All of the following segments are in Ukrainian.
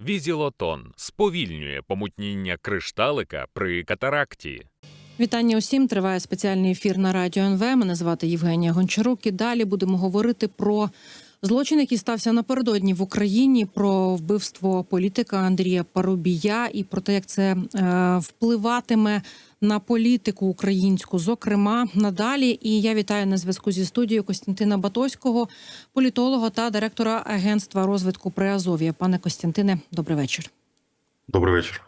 Візілотон сповільнює помутніння кришталика при катаракті. Вітання усім. Триває спеціальний ефір на радіо НВ. Мене звати Євгенія Гончарук. І далі будемо говорити про злочин, який стався напередодні в Україні, про вбивство політика Андрія Парубія і про те, як це е, впливатиме на політику українську, зокрема надалі. І я вітаю на зв'язку зі студією Костянтина Батоського, політолога та директора агентства розвитку Приазов'я. Пане Костянтине, добрий вечір. Добрий вечір.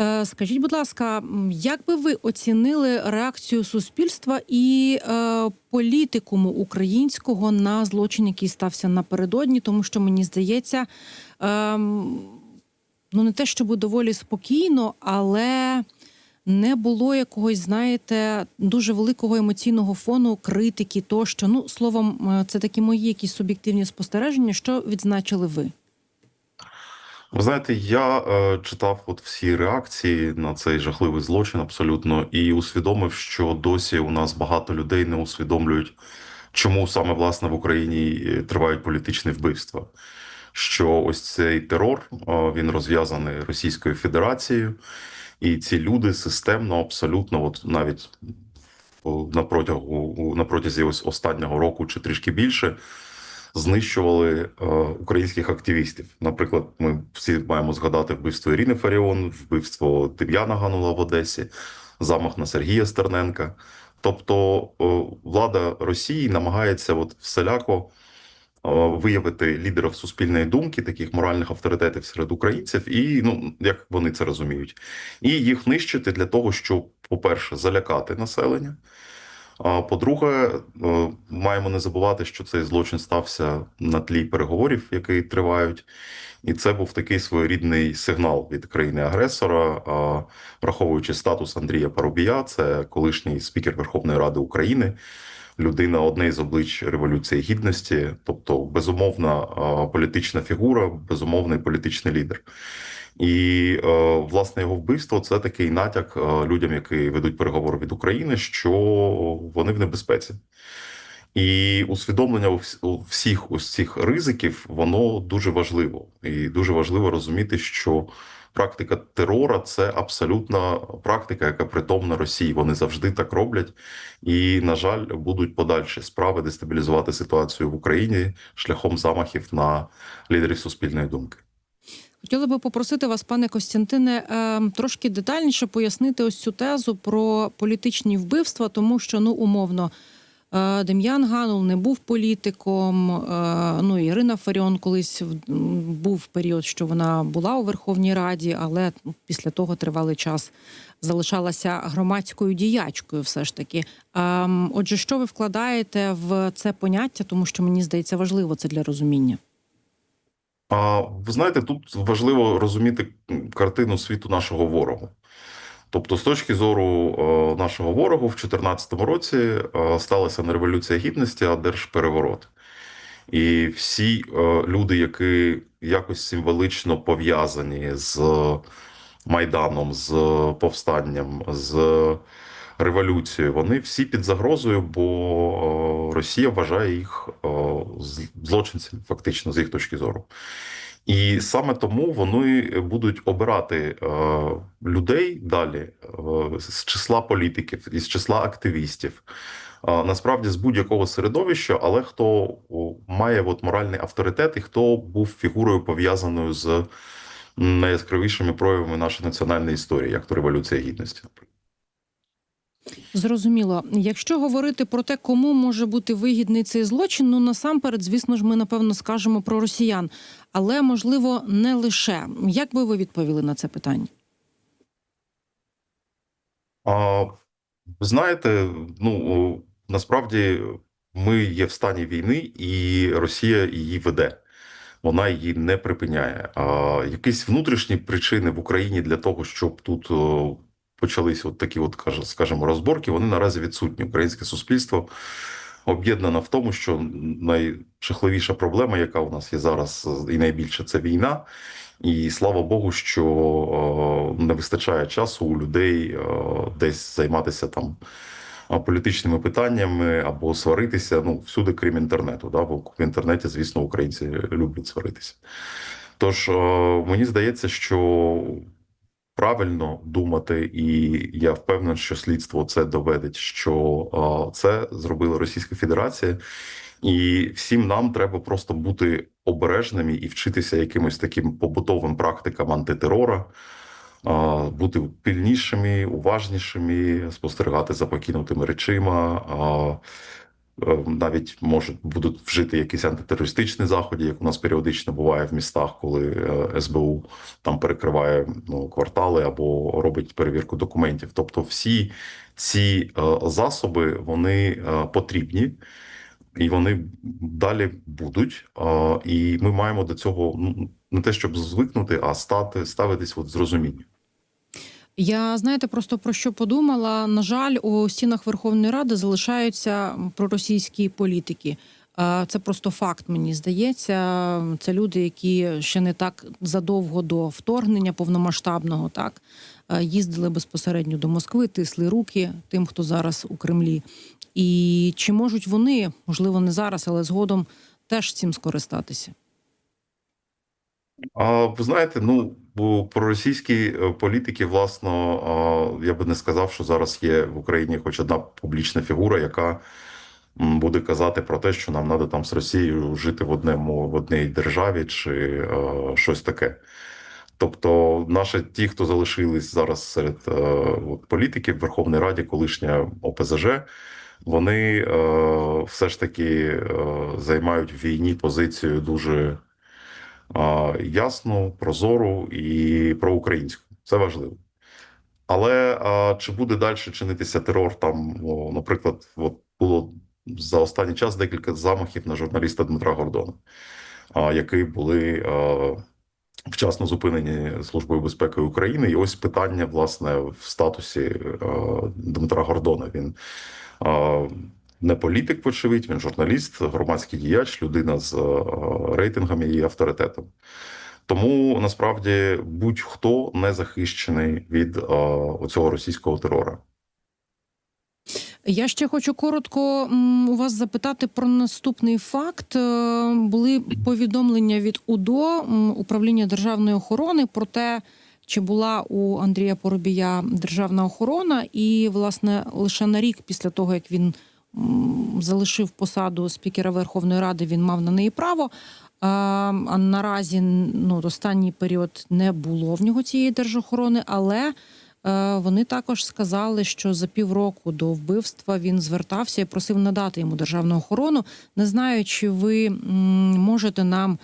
Е, Скажіть, будь ласка, як би ви оцінили реакцію суспільства і е, політикуму українського на злочин, який стався напередодні, тому що мені здається, е, ну не те, щоб доволі спокійно, але не було якогось, знаєте, дуже великого емоційного фону критики, тощо. Ну, словом, е, це такі мої якісь суб'єктивні спостереження. Що відзначили ви? Ви знаєте, я е, читав от всі реакції на цей жахливий злочин абсолютно і усвідомив, що досі у нас багато людей не усвідомлюють, чому саме власне в Україні е, тривають політичні вбивства. Що ось цей терор е, він розв'язаний Російською Федерацією, і ці люди системно, абсолютно, от навіть на протягу на протязі ось останнього року чи трішки більше. Знищували е, українських активістів. Наприклад, ми всі маємо згадати вбивство Ірини Фаріон, вбивство Дем'яна Ганула в Одесі, замах на Сергія Стерненка. Тобто е, влада Росії намагається от всіляко е, виявити лідерів суспільної думки, таких моральних авторитетів серед українців, і ну як вони це розуміють, і їх нищити для того, щоб, по-перше, залякати населення. А по-друге, е, маємо не забувати, що цей злочин стався на тлі переговорів, які тривають, і це був такий своєрідний сигнал від країни-агресора, враховуючи статус Андрія Парубія, це колишній спікер Верховної Ради України, людина одне з облич Революції Гідності, тобто безумовна політична фігура, безумовний політичний лідер. І е, власне його вбивство це такий натяк е, людям, які ведуть переговори від України, що вони в небезпеці. І усвідомлення всіх ось цих ризиків воно дуже важливо, і дуже важливо розуміти, що практика терора це абсолютна практика, яка притомна Росії. Вони завжди так роблять, і на жаль, будуть подальші справи дестабілізувати ситуацію в Україні шляхом замахів на лідерів суспільної думки. Хотіла би попросити вас, пане Костянтине, е, трошки детальніше пояснити ось цю тезу про політичні вбивства, тому що ну умовно. е, Дем'ян Ганул не був політиком. е, Ну Ірина Фаріон колись був період, що вона була у Верховній Раді, але ну, після того тривалий час залишалася громадською діячкою. Все ж таки. Ем, Отже, що ви вкладаєте в це поняття, тому що мені здається важливо це для розуміння. А ви знаєте, тут важливо розуміти картину світу нашого ворога. Тобто, з точки зору е, нашого ворогу, в 2014 році е, сталася не революція гідності, а держпереворот. І всі е, люди, які якось символично пов'язані з Майданом, з повстанням, з революцією, вони всі під загрозою, бо Росія вважає їх з- злочинцями, фактично, з їх точки зору. І саме тому вони будуть обирати е, людей далі е, з числа політиків, із числа активістів. е, Насправді з будь-якого середовища, але хто має от моральний авторитет і хто був фігурою пов'язаною з найяскравішими проявами нашої національної історії, як то Революція Гідності, наприклад. Зрозуміло. Якщо говорити про те, кому може бути вигідний цей злочин, ну насамперед, звісно ж, ми напевно скажемо про росіян, але можливо не лише. Як би ви відповіли на це питання? А, знаєте, ну насправді ми є в стані війни, і Росія її веде. Вона її не припиняє. А якісь внутрішні причини в Україні для того, щоб тут почались от такі, от скажімо, розборки, вони наразі відсутні. Українське суспільство об'єднано в тому, що найжахливіша проблема, яка у нас є зараз, і найбільше це війна. І слава Богу, що е, не вистачає часу у людей е, десь займатися там е, політичними питаннями або сваритися. Ну всюди, крім інтернету. Да? Бо в інтернеті, звісно, українці люблять сваритися. Тож мені здається, що правильно думати, і я впевнений, що слідство це доведеть, що це зробила Російська Федерація, і всім нам треба просто бути обережними і вчитися якимось таким побутовим практикам антитерора, бути пильнішими, уважнішими, спостерігати за покинутими речима. Е, Навіть можуть будуть вжити якісь антитерористичні заходи, як у нас періодично буває в містах, коли е, СБУ там перекриває ну, квартали або робить перевірку документів. Тобто, всі ці е, засоби вони потрібні і вони далі будуть. І ми маємо до цього ну не те, щоб звикнути, а стати ставитись от з розумінням. Я знаєте, просто про що подумала. На жаль, у стінах Верховної Ради залишаються проросійські політики. Е, Це просто факт, мені здається. Це люди, які ще не так задовго до вторгнення повномасштабного, так е, їздили безпосередньо до Москви, тисли руки тим, хто зараз у Кремлі. І чи можуть вони, можливо, не зараз, але згодом теж цим скористатися? Ви знаєте, ну бо проросійські е, політики, власно, я би не сказав, що зараз є в Україні хоч одна публічна фігура, яка буде казати про те, що нам треба там з Росією жити в одному в одній державі чи щось таке. Тобто, наші ті, хто залишились зараз серед е, от, політиків в Верховній Раді, колишня ОПЗЖ, вони е, все ж таки займають в війні позицію дуже ясну, прозору і проукраїнську. Це важливо. Але е, чи буде далі чинитися терор? Там, наприклад, от було за останній час декілька замахів на журналіста Дмитра Гордона, е, які були. Е, вчасно зупинені Службою безпеки України. І ось питання, власне, в статусі е, Дмитра Гордона. Він е, не політик, вочевидь, він журналіст, громадський діяч, людина з е, рейтингами і авторитетом. Тому насправді будь-хто не захищений від е, оцього російського терора. Я ще хочу коротко у вас запитати про наступний факт. Е, Були повідомлення від УДО управління державної охорони про те, чи була у Андрія Поробія державна охорона, і власне лише на рік після того, як він залишив посаду спікера Верховної Ради, він мав на неї право. А наразі ну останній період не було в нього цієї держохорони, але Е, Вони також сказали, що за півроку до вбивства він звертався і просив надати йому державну охорону. Не знаю, чи ви можете нам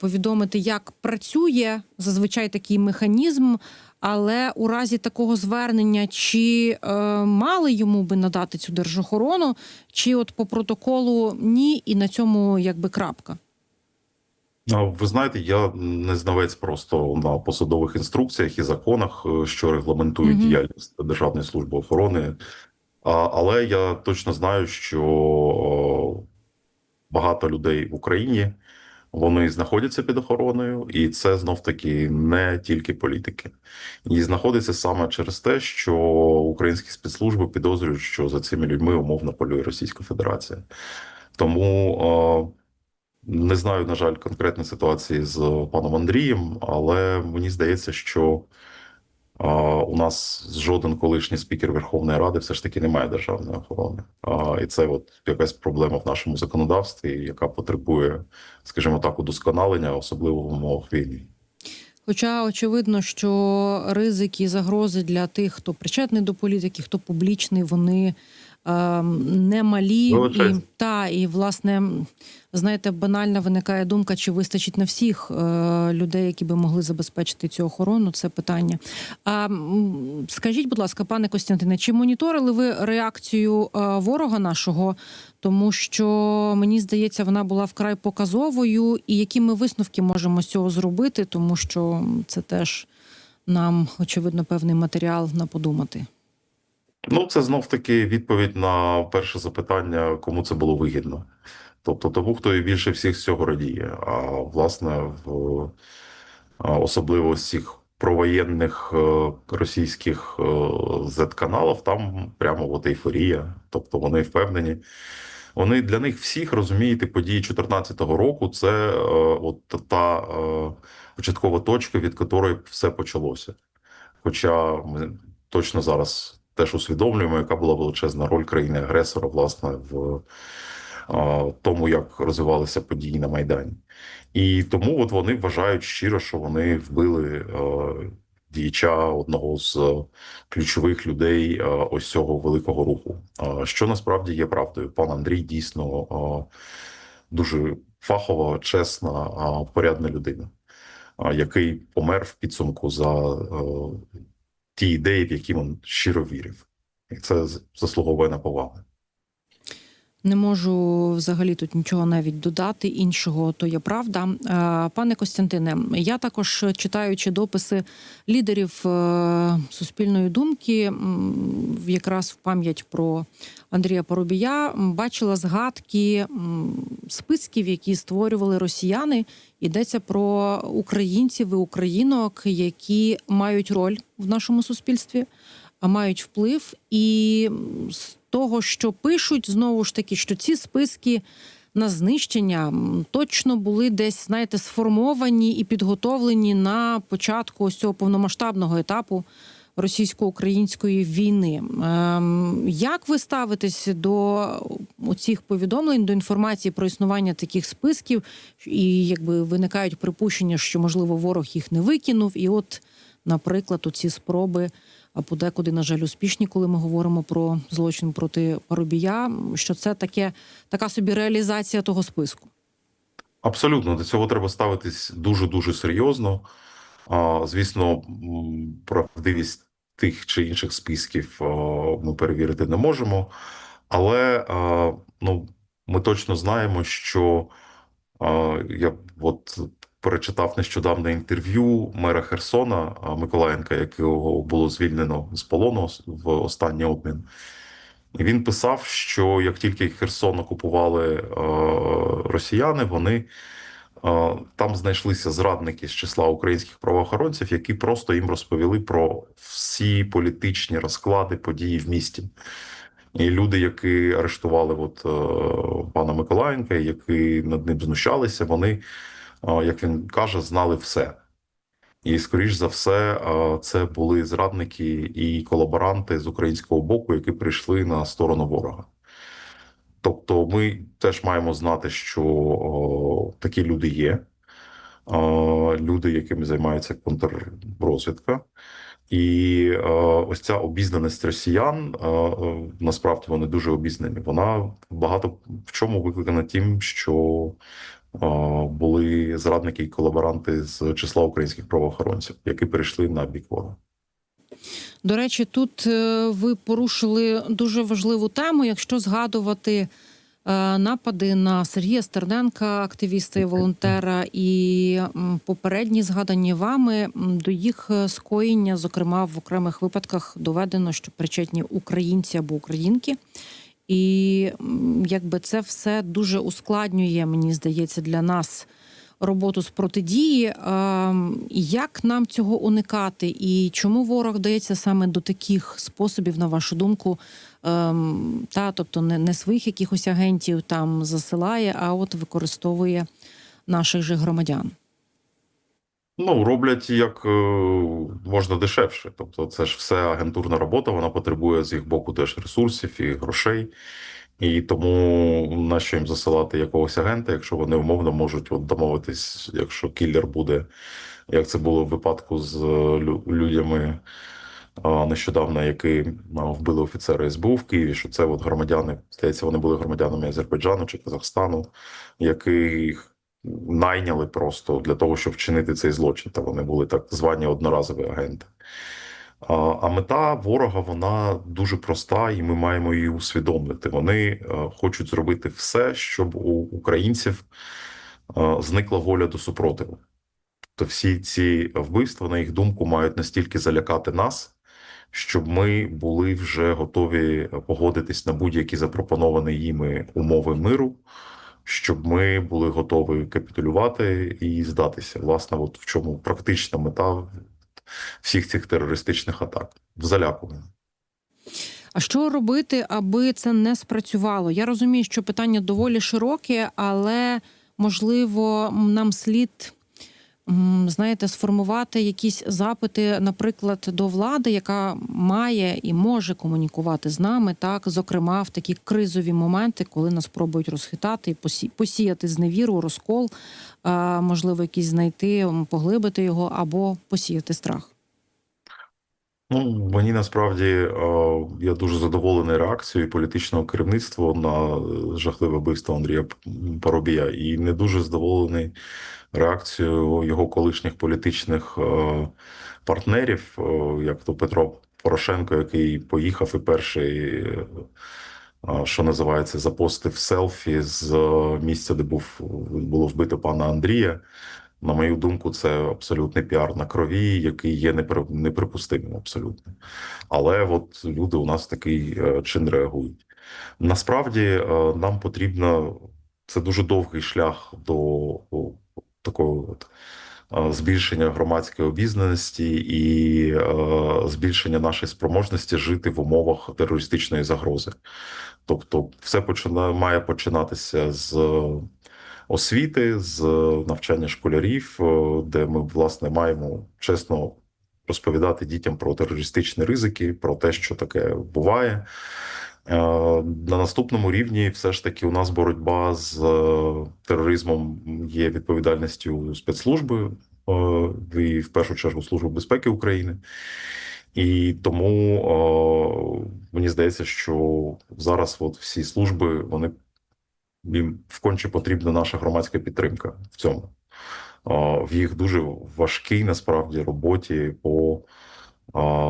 повідомити, як працює зазвичай такий механізм, але у разі такого звернення, чи е, мали йому би надати цю держохорону, чи от по протоколу ні, і на цьому якби крапка. Ви знаєте, я не знавець просто на посадових інструкціях і законах, е, що регламентують Мгм. діяльність Державної служби охорони. А, Але я точно знаю, що о, багато людей в Україні вони знаходяться під охороною, і це знов таки не тільки політики. І знаходиться саме через те, що українські спецслужби підозрюють, що за цими людьми умовно полює Російська Федерація. Тому. не знаю, на жаль, конкретної ситуації з паном Андрієм, але мені здається, що у нас жоден колишній спікер Верховної Ради все ж таки не має державної охорони. І це от якась проблема в нашому законодавстві, яка потребує, скажімо так, удосконалення, особливо в умовах війни. Хоча очевидно, що ризики і загрози для тих, хто причетний до політики, хто публічний, вони немалі. І, та, і, власне, знаєте, банально виникає думка, чи вистачить на всіх е, людей, які би могли забезпечити цю охорону. Це питання. А скажіть, будь ласка, пане Костянтине, чи моніторили ви реакцію е, ворога нашого? Тому що мені здається, вона була вкрай показовою, і які ми висновки можемо з цього зробити, тому що це теж нам очевидно певний матеріал на подумати. Ну, це знов таки відповідь на перше запитання, кому це було вигідно. Тобто тому, хто і більше всіх з цього радіє. А власне, в особливо з цих провоєнних е, російських е, Z-каналів, там прямо от ейфорія. Тобто вони впевнені, Вони для них всіх розумієте, події 2014 року це е, от та- е, початкова точка, від якої все почалося. Хоча ми точно зараз теж усвідомлюємо, яка була величезна роль країни-агресора, власне, в тому, як розвивалися події на Майдані. І тому от вони вважають щиро, що вони вбили діяча одного з ключових людей ось цього великого руху. Що насправді є правдою. Пан Андрій дійсно дуже фахова, чесна, порядна людина, який помер в підсумку за ті ідеї, в які він щиро вірив. І це заслуговує на повагу. Не можу взагалі тут нічого навіть додати іншого, то є правда. Е, Пане Костянтине, я також читаючи дописи лідерів е, суспільної думки, якраз в пам'ять про Андрія Поробія, бачила згадки списків, які створювали росіяни. Йдеться про українців і українок, які мають роль в нашому суспільстві а мають вплив, і того, що пишуть, знову ж таки, що ці списки на знищення точно були десь, знаєте, сформовані і підготовлені на початку ось цього повномасштабного етапу російсько-української війни. Ем, Як ви ставитесь до цих повідомлень, до інформації про існування таких списків, і якби виникають припущення, що можливо ворог їх не викинув, і от, наприклад, оці спроби а подекуди, на жаль, успішні, коли ми говоримо про злочин проти Парубія, що це таке така собі реалізація того списку. Абсолютно, до цього треба ставитись дуже дуже серйозно. Звісно, правдивість тих чи інших списків ми перевірити не можемо, але ну, ми точно знаємо, що я от перечитав нещодавно інтерв'ю мера Херсона Миколаєнка, якого було звільнено з полону в останній обмін. Він писав, що як тільки Херсон окупували росіяни, вони там знайшлися зрадники з числа українських правоохоронців, які просто їм розповіли про всі політичні розклади події в місті. І люди, які арештували от, пана Миколаєнка, які над ним знущалися, вони, як він каже, знали все. І, скоріш за все, це були зрадники і колаборанти з українського боку, які прийшли на сторону ворога. Тобто, ми теж маємо знати, що о, такі люди є, о, люди, якими займається контррозвідка. І е, ось ця обізнаність росіян е, насправді вони дуже обізнані. Вона багато в чому викликана тим, що були зрадники і колаборанти з числа українських правоохоронців, які перейшли на бік ворога. До речі, тут е, ви порушили дуже важливу тему, якщо згадувати. е, Напади на Сергія Стерненка, активіста і волонтера, і попередні згадані вами до їх е, скоєння, зокрема в окремих випадках, доведено, що причетні українці або українки. І якби це все дуже ускладнює, мені здається, для нас роботу з протидії. Як нам цього уникати, і чому ворог дається саме до таких способів, на вашу думку? Ем, Та, тобто не своїх якихось агентів там засилає, а от використовує наших же громадян. Ну, роблять як е, можна дешевше. Тобто, це ж все агентурна робота, вона потребує з їх боку теж ресурсів і грошей. І тому нащо їм засилати якогось агента, якщо вони умовно можуть от домовитись, якщо кіллер буде, як це було в випадку з е, людьми нещодавно, які вбили офіцера СБУ в Києві, що це от громадяни, здається, вони були громадянами Азербайджану чи Казахстану, яких найняли просто для того, щоб вчинити цей злочин. Та вони були так звані одноразові агенти. А, мета ворога вона дуже проста, і ми маємо її усвідомити. Вони е, хочуть зробити все, щоб у українців е, зникла воля до супротиву. То всі ці вбивства, на їх думку, мають настільки залякати нас, щоб ми були вже готові погодитись на будь-які запропоновані їми умови миру, щоб ми були готові капітулювати і здатися. Власне, от в чому практична мета всіх цих терористичних атак в залякуванні. А що робити, аби це не спрацювало? Я розумію, що питання доволі широке, але можливо нам слід. Знаєте, сформувати якісь запити, наприклад, до влади, яка має і може комунікувати з нами, так зокрема в такі кризові моменти, коли нас пробують розхитати, посі- посіяти зневіру, розкол, можливо, якісь знайти, поглибити його або посіяти страх. Ну, мені насправді е, я дуже задоволений реакцією політичного керівництва на е, жахливе вбивство Андрія Парубія, і не дуже задоволений реакцією його колишніх політичних е, партнерів, як то Петро Порошенко, який поїхав і перший, що називається, запостив селфі з місця, де був було вбито пана Андрія. На мою думку, це абсолютний піар на крові, який є непри- неприпустимим абсолютно. Але от люди у нас такий е, чин реагують. Насправді е, нам потрібно це дуже довгий шлях до такого от е, збільшення громадської обізнаності і збільшення нашої спроможності жити в умовах терористичної загрози. Тобто, все починає має починатися з освіти, з навчання школярів, е, де ми власне маємо чесно розповідати дітям про терористичні ризики, про те, що таке буває. Е, На наступному рівні, все ж таки, у нас боротьба з е, тероризмом є відповідальністю спецслужби е, і в першу чергу Служби безпеки України. І тому е, мені здається, що зараз от всі служби вони їм вконче потрібна наша громадська підтримка в цьому. В їх дуже важкій насправді роботі по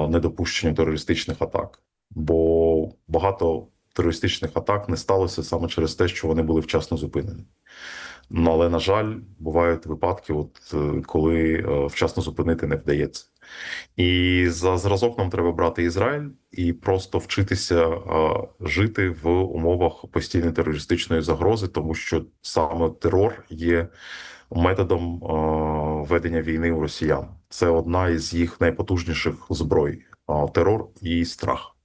недопущенню терористичних атак. Бо багато терористичних атак не сталося саме через те, що вони були вчасно зупинені. Ну, але, на жаль, бувають випадки, от е, коли е, вчасно зупинити не вдається. І за зразок нам треба брати Ізраїль і просто вчитися а, жити в умовах постійної терористичної загрози, тому що саме терор є методом а, ведення війни у росіян. Це одна із їх найпотужніших зброй: а, терор і страх.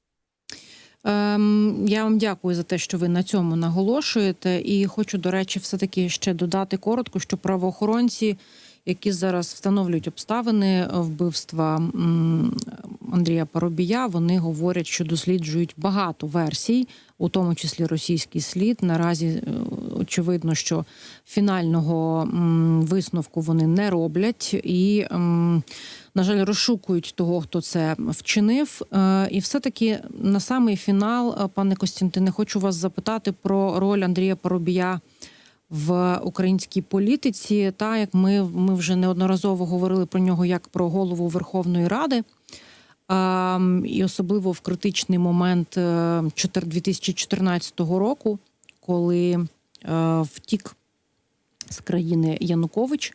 Ем, я вам дякую за те, що ви на цьому наголошуєте. І хочу, до речі, все-таки ще додати коротко, що правоохоронці, які зараз встановлюють обставини вбивства Андрія Парубія, вони говорять, що досліджують багато версій, у тому числі російський слід. Наразі е, очевидно, що фінального висновку вони не роблять і. на жаль, розшукують того, хто це вчинив. Е, І все-таки на самий фінал, е, пане Костянтине, хочу вас запитати про роль Андрія Парубія в українській політиці. Та як ми, ми вже неодноразово говорили про нього як про голову Верховної Ради. Ем, І особливо в критичний момент е, 4 2014 року, коли е, втік з країни Янукович.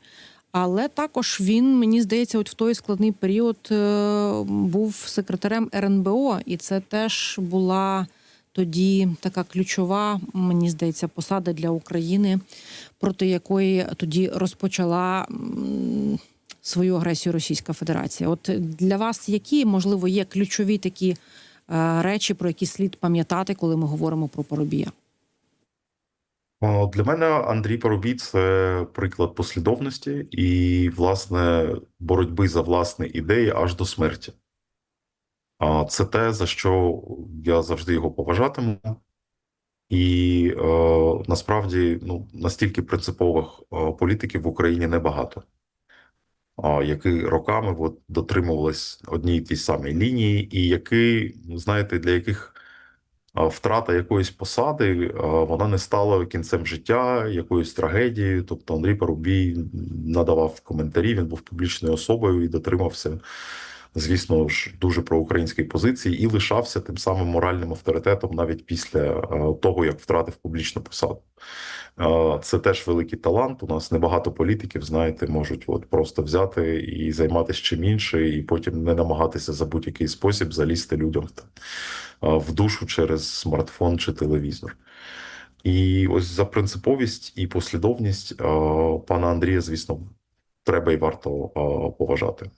Але також він, мені здається, от в той складний період е, був секретарем РНБО, і це теж була тоді така ключова, мені здається, посада для України, проти якої тоді розпочала свою агресію Російська Федерація. От для вас які можливо є ключові такі е, речі, про які слід пам'ятати, коли ми говоримо про Поробія? Для мене Андрій Парубій це приклад послідовності і, власне, боротьби за власні ідеї аж до смерті. Це те, за що я завжди його поважатиму. І е, насправді ну, настільки принципових е, політиків в Україні небагато, а, які роками от, дотримувались одній тій самій лінії, і які, знаєте, для яких а, втрата якоїсь посади а, вона не стала кінцем життя, якоюсь трагедією. Тобто Андрій Парубій надавав коментарі, він був публічною особою і дотримався, звісно ж, дуже проукраїнської позиції і лишався тим самим моральним авторитетом навіть після того, як втратив публічну посаду. Це теж великий талант. У нас небагато політиків, знаєте, можуть от просто взяти і займатися чим інше, і потім не намагатися за будь-який спосіб залізти людям в, душу через смартфон чи телевізор. І ось за принциповість і послідовність пана Андрія, звісно, треба і варто поважати.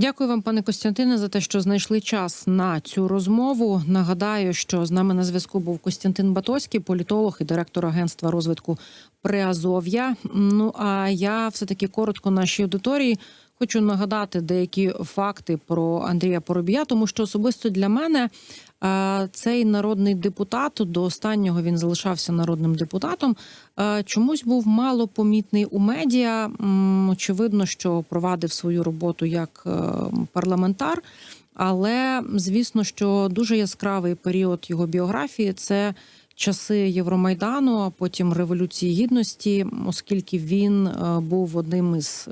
Дякую вам, пане Костянтине, за те, що знайшли час на цю розмову. Нагадаю, що з нами на зв'язку був Костянтин Батоський, політолог і директор агентства розвитку Приазов'я. Ну а я все таки коротко нашій аудиторії хочу нагадати деякі факти про Андрія Поробія, тому що особисто для мене е, цей народний депутат до останнього він залишався народним депутатом. е, Чомусь був мало помітний у медіа. Очевидно, що провадив свою роботу як е, парламентар. Але звісно, що дуже яскравий період його біографії це часи Євромайдану, а потім Революції Гідності, оскільки він був одним із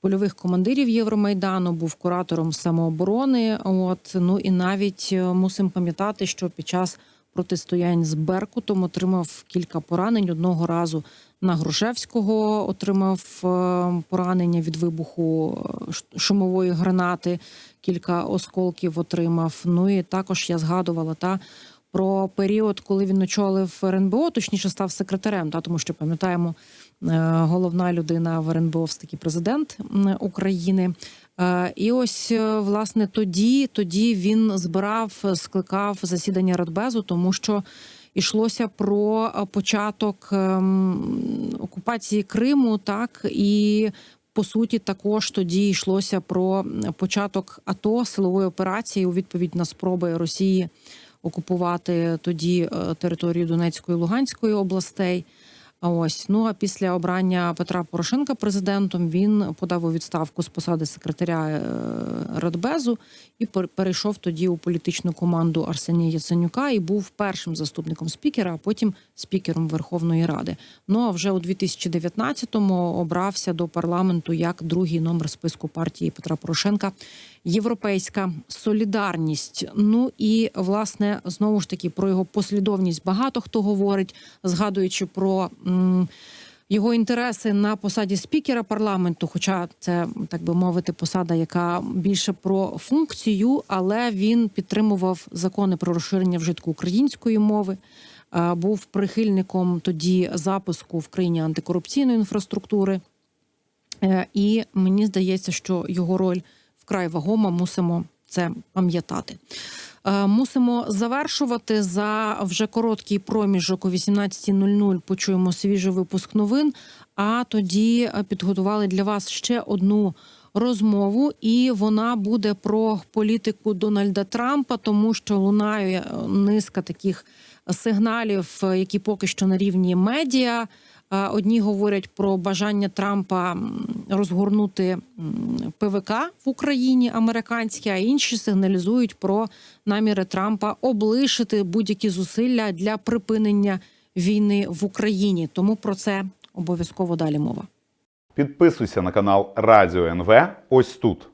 польових командирів Євромайдану, був куратором самооборони. От ну і навіть е, мусимо пам'ятати, що під час протистоянь з Беркутом отримав кілька поранень одного разу. На Грушевського отримав е, поранення від вибуху е, шумової гранати, кілька осколків отримав. Ну і також я згадувала та про період, коли він очолив РНБО, точніше став секретарем, та тому що пам'ятаємо, головна людина в РНБО президент України. Е, І ось е, власне тоді, тоді він збирав, скликав засідання Радбезу, тому що йшлося про е, початок ем, окупації Криму, так і по суті також тоді йшлося про початок АТО силової операції у відповідь на спроби Росії окупувати тоді е, територію Донецької і Луганської областей. Ось ну а після обрання Петра Порошенка президентом він подав у відставку з посади секретаря е, Радбезу і пер- перейшов тоді у політичну команду Арсенія Яценюка і був першим заступником спікера, а потім спікером Верховної Ради. Ну а вже у 2019-му обрався до парламенту як другий номер списку партії Петра Порошенка. Європейська солідарність. Ну і власне знову ж таки про його послідовність багато хто говорить, згадуючи про його інтереси на посаді спікера парламенту. Хоча це так би мовити, посада, яка більше про функцію, але він підтримував закони про розширення вжитку української мови. Був прихильником тоді запуску в країні антикорупційної інфраструктури. Е, І мені здається, що його роль вкрай вагома, мусимо це пам'ятати. Е, Мусимо завершувати за вже короткий проміжок о 18.00 Почуємо свіжий випуск новин. А тоді е, підготували для вас ще одну розмову, і вона буде про політику Дональда Трампа, тому що лунає е, низка таких сигналів, які поки що на рівні медіа. Е, Одні говорять про бажання Трампа розгорнути ПВК в Україні американське, а інші сигналізують про наміри Трампа облишити будь-які зусилля для припинення війни в Україні. Тому про це обов'язково далі мова. Підписуйся на канал Радіо НВ ось тут.